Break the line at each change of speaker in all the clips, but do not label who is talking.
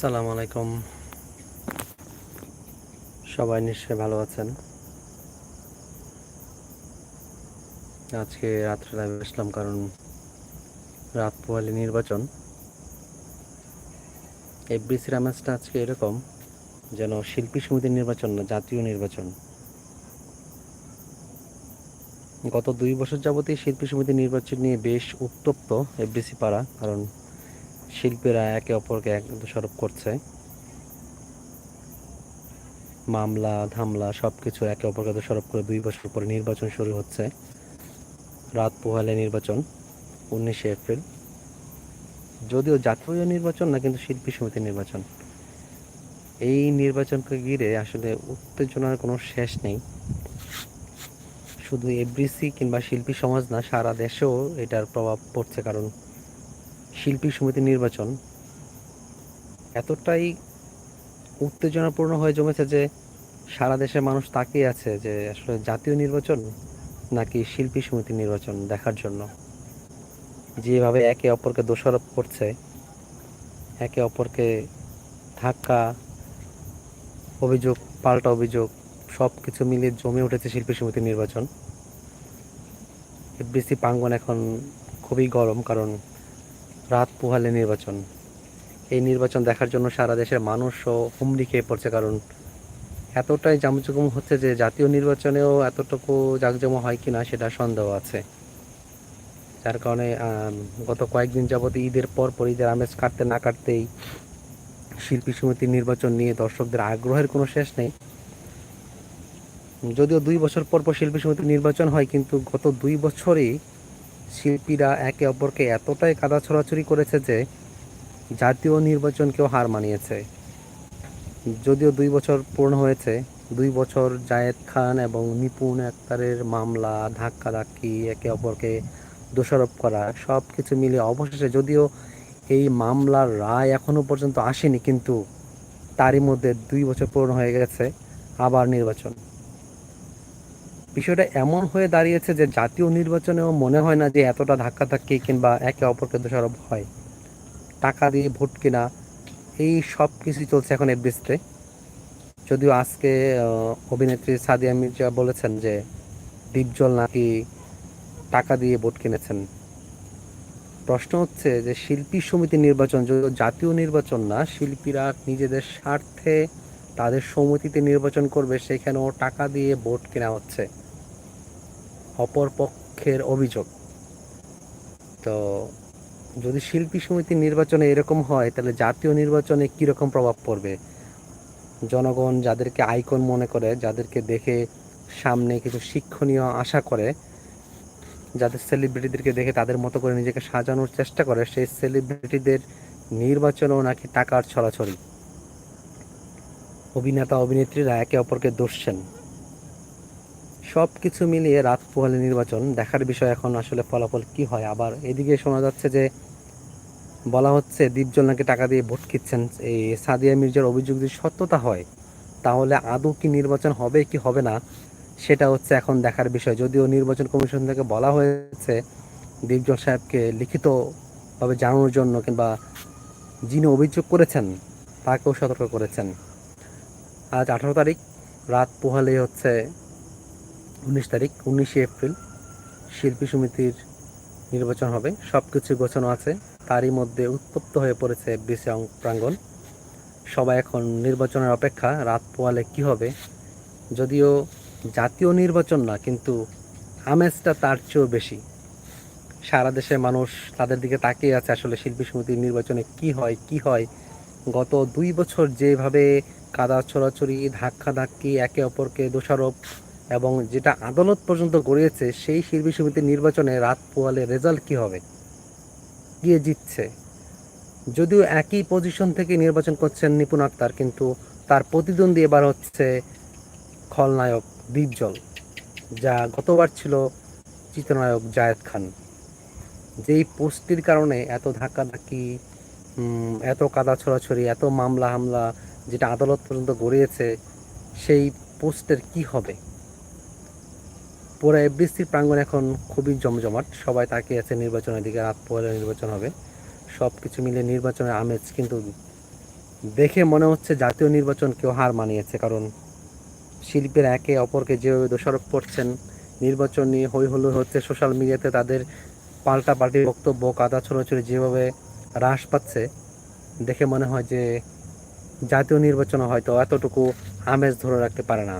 আসসালামু আলাইকুম। সবাই নিশ্চয়ই ভালো আছেন। আজকে রাত্রে লাইভে আসলাম কারণ রাত পোহালি নির্বাচন। এফবিসির আমেজটা আজকে এরকম যেন শিল্পী সমিতির নির্বাচন না, জাতীয় নির্বাচন। গত দুই বছর যাবতীয় শিল্পী সমিতির নির্বাচন নিয়ে বেশ উত্তপ্ত এফবিসি পাড়া, কারণ শিল্পীরা একে অপরকে এক দোষারোপ করছে। মামলা, ধামলা সব কিছু একে অপরকে দোষারোপ করে দুই বছর পরে নির্বাচন শুরু হচ্ছে। রাত পোহালে নির্বাচন, উনিশে এপ্রিল। যদিও জাতীয় নির্বাচন না, কিন্তু শিল্পী সমিতির নির্বাচন। এই নির্বাচনকে ঘিরে আসলে উত্তেজনার কোনো শেষ নেই। শুধু এফবিসি কিংবা শিল্পী সমাজ না, সারা দেশেও এটার প্রভাব পড়ছে কারণ শিল্পী সমিতি নির্বাচন, এতটাই উত্তেজনাপূর্ণ হয়ে জমেছে যে সারা দেশের মানুষ তাকিয়ে আছে যে আসলে জাতীয় নির্বাচন নাকি শিল্পী সমিতি নির্বাচন দেখার জন্য। যেভাবে একে অপরকে দোষারোপ করছে, একে অপরকে ধাক্কা, অভিযোগ, পাল্টা অভিযোগ সব কিছু মিলিয়ে জমে উঠেছে শিল্পী সমিতি নির্বাচন। এফবিসি প্রাঙ্গন এখন খুবই গরম কারণ রাত পোহালে নির্বাচন। এই নির্বাচন দেখার জন্য সারা দেশের মানুষও হুমড়ি খেয়ে পড়ছে, কারণ এতটাই জামজুকুম হচ্ছে যে জাতীয় নির্বাচনেও এতটুকু জাঁকজমা হয় কি না সেটা সন্দেহ আছে। যার কারণে গত কয়েকদিন যাবত ঈদের পর পর ঈদের আমেজ কাটতে না কাটতেই শিল্পী সমিতির নির্বাচন নিয়ে দর্শকদের আগ্রহের কোনো শেষ নেই। যদিও দুই বছর পর পর শিল্পী সমিতির নির্বাচন হয়, কিন্তু গত দুই বছরই শিল্পীরা একে অপরকে এতটাই কাদা ছড়াছড়ি করেছে যে জাতীয় নির্বাচনকেও হার মানিয়েছে। যদিও দুই বছর পূর্ণ হয়েছে, দুই বছর জায়েদ খান এবং নিপুণ আক্তারের মামলা, ধাক্কাধাক্কি, একে অপরকে দোষারোপ করা সব কিছু মিলিয়ে অবশেষে যদিও এই মামলার রায় এখনও পর্যন্ত আসেনি, কিন্তু তারই মধ্যে দুই বছর পূর্ণ হয়ে গেছে, আবার নির্বাচন। বিষয়টা এমন হয়ে দাঁড়িয়েছে যে জাতীয় নির্বাচনেও মনে হয় না যে এতটা ধাক্কাধাক্কি কিংবা একে অপরকে দোষারোপ হয়। টাকা দিয়ে ভোট কিনা, এই সব কিছুই চলছে এখন এফবিসতে যদিও আজকে অভিনেত্রী সাদিয়া মির্জা বলেছেন যে দীপজল নাকি টাকা দিয়ে ভোট কিনেছেন। প্রশ্ন হচ্ছে যে শিল্পী সমিতি নির্বাচন জাতীয় নির্বাচন না, শিল্পীরা নিজেদের স্বার্থে তাদের সমিতিতে নির্বাচন করবে, সেখানেও টাকা দিয়ে ভোট কেনা হচ্ছে। অপর পক্ষের অভিযোগ। তো যদি শিল্পী সমিতির নির্বাচনে এরকম হয়, তাহলে জাতীয় নির্বাচনে কীরকম প্রভাব পড়বে? জনগণ যাদেরকে আইকন মনে করে, যাদেরকে দেখে সামনে কিছু শিক্ষণীয় আশা করে, যাদের সেলিব্রিটিদেরকে দেখে তাদের মতো করে নিজেকে সাজানোর চেষ্টা করে, সেই সেলিব্রিটিদের নির্বাচনেও নাকি টাকার ছড়াছড়ি। অভিনেতা, অভিনেত্রীরা একে অপরকে দোষছেন। সব কিছু মিলিয়ে রাত পোহালে নির্বাচন দেখার বিষয় এখন আসলে ফলাফল কি হয়? আবার এদিকে শোনা যাচ্ছে যে বলা হচ্ছে দীপজল নাকি টাকা দিয়ে ভোট কিচ্ছেন এই সাদিয়া মির্জার অভিযোগ যদি সত্যতা হয়, তাহলে আদৌ কি নির্বাচন হবে কি হবে না, সেটা হচ্ছে এখন দেখার বিষয়। যদিও নির্বাচন কমিশন থেকে বলা হয়েছে দীপজল সাহেবকে লিখিতভাবে জানানোর জন্য কিংবা যিনি অভিযোগ করেছেন, তাকেও সতর্ক করেছেন। আজ আঠারো তারিখ, রাত পোহালে হচ্ছে উনিশ তারিখ, উনিশে এপ্রিল শিল্পী সমিতির নির্বাচন হবে। সব কিছু গোছানো আছে। তারই মধ্যে উত্তপ্ত হয়ে পড়েছে বিসি প্রাঙ্গণ। সবাই এখন নির্বাচনের অপেক্ষা, রাত পোয়ালে কি হবে? যদিও জাতীয় নির্বাচন না, কিন্তু আমেজটা তার চেয়েও বেশি। সারা দেশের মানুষ তাদের দিকে তাকিয়ে আছে আসলে শিল্পী সমিতির নির্বাচনে কি হয় কি হয়। গত দুই বছর যেভাবে কাদা, ছড়াছড়ি ধাক্কা ধাক্কি একে অপরকে দোষারোপ এবং যেটা আদালত পর্যন্ত গড়িয়েছে, সেই শিল্পী সমিতির নির্বাচনে রাত পোয়ালে রেজাল্ট কি হবে? গিয়ে জিতছে। যদিও একই পজিশন থেকে নির্বাচন করছেন নিপুণ আক্তার, কিন্তু তার প্রতিদ্বন্দ্বী এবার হচ্ছে খলনায়ক দীপজল যা গতবার ছিল চিত্রনায়ক জায়েদ খান। যেই পোস্টটির কারণে এত ধাক্কাধাক্কি এত কাদা ছড়াছড়ি, এত মামলা হামলা যেটা আদালত পর্যন্ত গড়িয়েছে, সেই পোস্টের কি হবে? পুরো এফবিসির প্রাঙ্গণ এখন খুবই জমজমাট। সবাই তাকিয়ে আছে নির্বাচনের দিকে, রাত পরে নির্বাচন হবে। সব কিছু মিলে নির্বাচনের আমেজ কিন্তু দেখে মনে হচ্ছে জাতীয় নির্বাচন কেউ হার মানিয়েছে, কারণ শিল্পীরা একে অপরকে যেভাবে দোষারোপ করছেন, নির্বাচন নিয়ে হই হুল্লোড় হচ্ছে সোশ্যাল মিডিয়াতে, তাদের পাল্টা পাল্টি বক্তব্য, কাদা ছড়াছড়ি যেভাবে হ্রাস পাচ্ছে, দেখে মনে হয় যে জাতীয় নির্বাচনে হয়তো এতটুকু আমেজ ধরে রাখতে পারে না।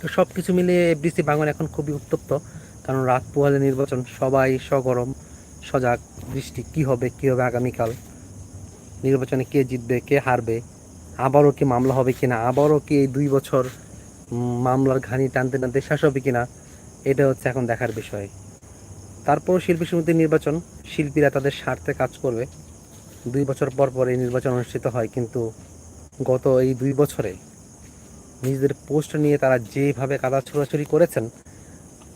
তো সব কিছু মিলিয়ে এফডিসি বাংলা এখন খুবই উত্তপ্ত, কারণ রাত পোহালে নির্বাচন, সবাই সগরম, সজাগ দৃষ্টি, কি হবে কি হবে আগামীকাল? নির্বাচনে কে জিতবে, কে হারবে? আবারও কি মামলা হবে কিনা? আবারও কি এই দুই বছর মামলার ঘানি টানতে টানতে শেষ হবে কিনা? এটা হচ্ছে এখন দেখার বিষয়। তারপর শিল্পী সমিতির নির্বাচন, শিল্পীরা তাদের স্বার্থে কাজ করবে। দুই বছর পর পর এই নির্বাচন অনুষ্ঠিত হয়, কিন্তু গত এই দুই বছরে নিজেদের পোস্ট নিয়ে তারা যেভাবে কাদা ছোড়াছড়ি করেছেন,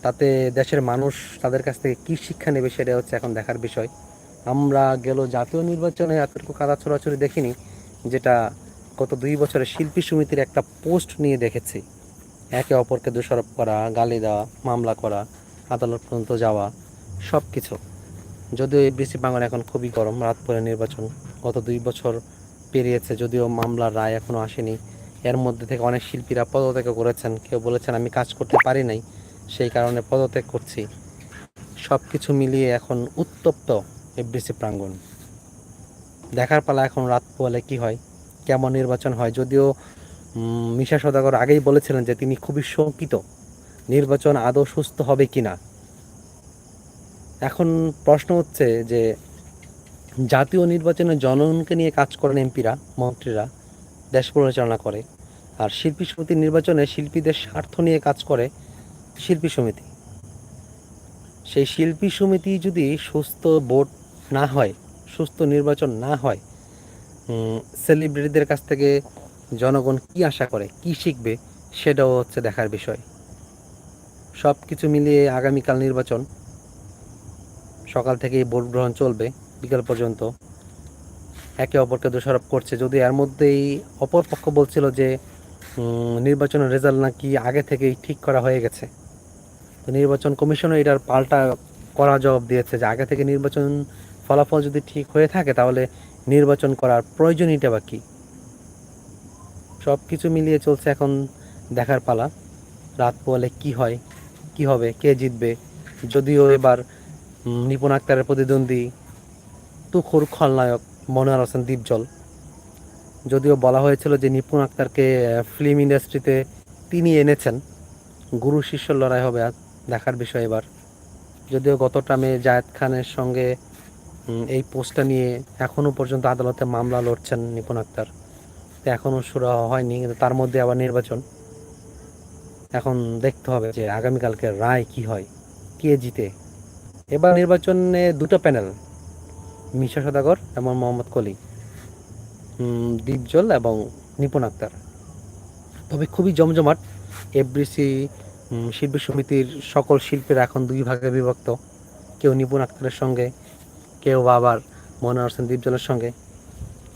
তাতে দেশের মানুষ তাদের কাছ থেকে কী শিক্ষা নেবে সেটা হচ্ছে এখন দেখার বিষয়। আমরা গেল জাতীয় নির্বাচনে এতটুকু কাদা ছোড়াছড়ি দেখিনি, যেটা গত দুই বছরে শিল্পী সমিতির একটা পোস্ট নিয়ে দেখেছি। একে অপরকে দোষারোপ করা, গালি দেওয়া, মামলা করা, আদালত পর্যন্ত যাওয়া সব কিছু যদিও এই বৃষ্টি বাংলা এখন খুবই গরম, রাত পরে নির্বাচন গত দুই বছর পেরিয়েছে, যদিও মামলার রায় এখনও আসেনি। এর মধ্যে থেকে অনেক শিল্পীরা পদত্যাগ করেছেন। কেউ বলেছেন, আমি কাজ করতে পারি নাই। সেই কারণে পদত্যাগ করছি। সব কিছু মিলিয়ে এখন উত্তপ্ত এফডিসি প্রাঙ্গণ। দেখার পালা এখন রাত পোয়ালে কি হয়, কেমন নির্বাচন হয়, যদিও মিশা সদাগর আগেই বলেছিলেন যে তিনি খুবই শঙ্কিত, নির্বাচন আদৌ সুস্থ হবে কিনা এখন প্রশ্ন হচ্ছে যে, জাতীয় নির্বাচনে জনগণকে নিয়ে কাজ করেন এমপিরা, মন্ত্রীরা দেশ পরিচালনা করে। আর শিল্পী সমিতির নির্বাচনে শিল্পীদের স্বার্থ নিয়ে কাজ করে শিল্পী সমিতি। সেই শিল্পী সমিতি যদি সুস্থ ভোট না হয়, সুস্থ নির্বাচন না হয় সেলিব্রিটিদের কাছ থেকে জনগণ কি আশা করে, কি শিখবে, সেটাও হচ্ছে দেখার বিষয়। সব কিছু মিলিয়ে আগামীকাল নির্বাচন। সকাল থেকেই ভোট গ্রহণ চলবে, বিকাল পর্যন্ত। একে অপরকে দোষারোপ করছে। যদি এর মধ্যেই অপর পক্ষ বলছিল যে নির্বাচনের রেজাল্ট নাকি আগে থেকেই ঠিক করা হয়ে গেছে, তো নির্বাচন কমিশনও এটার পাল্টা করা জবাব দিয়েছে যে, আগে থেকে নির্বাচন ফলাফল যদি ঠিক হয়ে থাকে, তাহলে নির্বাচন করার প্রয়োজনীয়টা বা কী? সব কিছু মিলিয়ে চলছে এখন দেখার পালা। রাত পোয়ালে কি হয়, কি হবে, কে জিতবে? যদিও এবার নিপুণ আক্তারের প্রতিদ্বন্দ্বী তুখুর খলনায়ক মনোয়ার হোসেন দীপজল। যদিও বলা হয়েছিল যে নিপুণ আক্তারকে ফিল্ম ইন্ডাস্ট্রিতে তিনি এনেছেন। গুরু শিষ্য লড়াই হবে আর দেখার বিষয় এবার। যদিও গত টামে জায়েদ খানের সঙ্গে এই পোস্টটা নিয়ে এখনও পর্যন্ত আদালতে মামলা লড়ছেন নিপুণ আক্তার। তো এখনও শুরু হয়নি, কিন্তু তার মধ্যে আবার নির্বাচন। এখন দেখতে হবে যে আগামীকালকে রায় কি হয়, কে জিতে। এবার নির্বাচনে দুটো প্যানেল মিশা সদাগর এবং মোহাম্মদ কলি দীপজল এবং নিপুণ আক্তার। তবে খুবই জমজমাট এফবিসি শিল্পী সমিতির সকল শিল্পীরা এখন দুই ভাগে বিভক্ত। কেউ নিপুণ আক্তারের সঙ্গে, কেউ বা আবার মনোয়ার হোসেন দীপজলের সঙ্গে,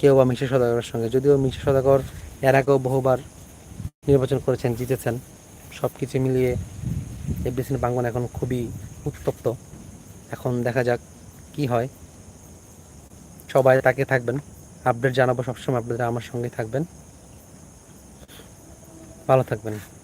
কেউ বা মিশা সদাগরের সঙ্গে। যদিও মিশা সদাগর এর আগেও বহুবার নির্বাচন করেছেন, জিতেছেন সব কিছু মিলিয়ে এফডিসি বাঙ্গন এখন খুবই উত্তপ্ত। এখন দেখা যাক কি হয়। সবাই তাকে থাকবেন। আপডেট জানাব সবসময় আপনাদের আমার সঙ্গে থাকবেন। ভালো থাকবেন।